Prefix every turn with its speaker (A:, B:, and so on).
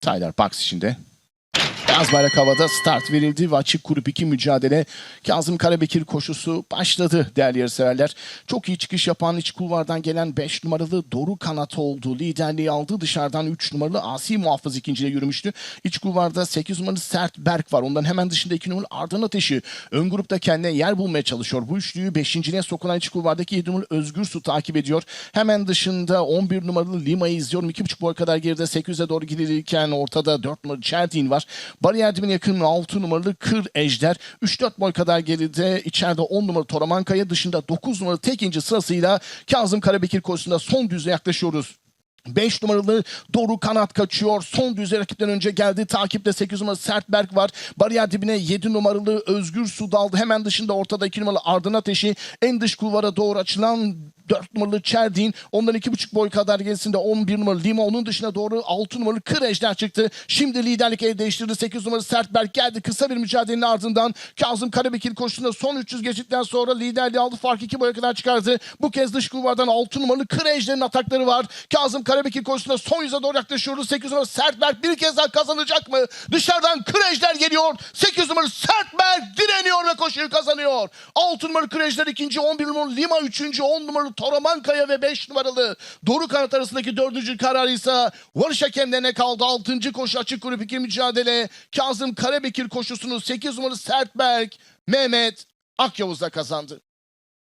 A: Tyler Box içinde. Beyaz bayrak havada start verildi ve açık grup 2 mücadele. Kazım Karabekir koşusu başladı değerli yarışseverler. Çok iyi çıkış yapan iç kulvardan gelen 5 numaralı Doru Kanat oldu. Liderliği aldı dışarıdan 3 numaralı Asi Muhafız ikinciye yürümüştü. İç kulvarda 8 numaralı Sert Berk var. Ondan hemen dışında 2 numaralı Ardın Ateşi. Ön grupta kendine yer bulmaya çalışıyor. Bu üçlüyü 5.liğe sokulan iç kulvardaki 7 numaralı Özgür Su takip ediyor. Hemen dışında 11 numaralı Lima'yı izliyorum. 2.5 boy kadar geride 800'e doğru gidilirken ortada 4 numaralı Çertin var. Bariyer dibine yakın 6 numaralı Kır Ejder. 3-4 boy kadar geride içeride 10 numaralı Toramankaya dışında 9 numaralı tek inci sırasıyla Kazım Karabekir koşusunda son düzle yaklaşıyoruz. 5 numaralı Doru Kanat kaçıyor. Son düzey rakipten önce geldi. Takipte 8 numaralı Sertberk var. Bariyer dibine 7 numaralı Özgür Su daldı. Hemen dışında ortada 2 numaralı Ardın Ateşi. En dış kulvara doğru açılan 4 numaralı Çerdin. Ondan 2,5 boy kadar gerisinde 11 numaralı Lima. Onun dışına doğru 6 numaralı Kır Ejder çıktı. Şimdi liderlik el değiştirdi. 8 numaralı Sertberk geldi. Kısa bir mücadelenin ardından Kazım Karabekir koşusunda son 300 geçitten sonra liderliği aldı. Fark 2 boya kadar çıkardı. Bu kez dış kulvardan 6 numaralı Kır Ejder'in atakları var. Kazım Karabekir koşusunda son yüze doğru yaklaşıyoruz. 8 numaralı Sertberk bir kez daha kazanacak mı? Dışarıdan Kır Ejder geliyor. 8 numaralı Sertberk direniyor ve koşuyu kazanıyor. 6 numaralı Kır Ejder ikinci, 11 numaralı Lima üçüncü, 10 numaralı Toramankaya ve 5 numaralı Doru Kanat arasındaki dördüncü karar ise varış hakemlerine kaldı. 6. koşu açık grup 2 mücadele. Kazım Karabekir koşusunu 8 numaralı Sertberk Mehmet Akyavuz'da kazandı.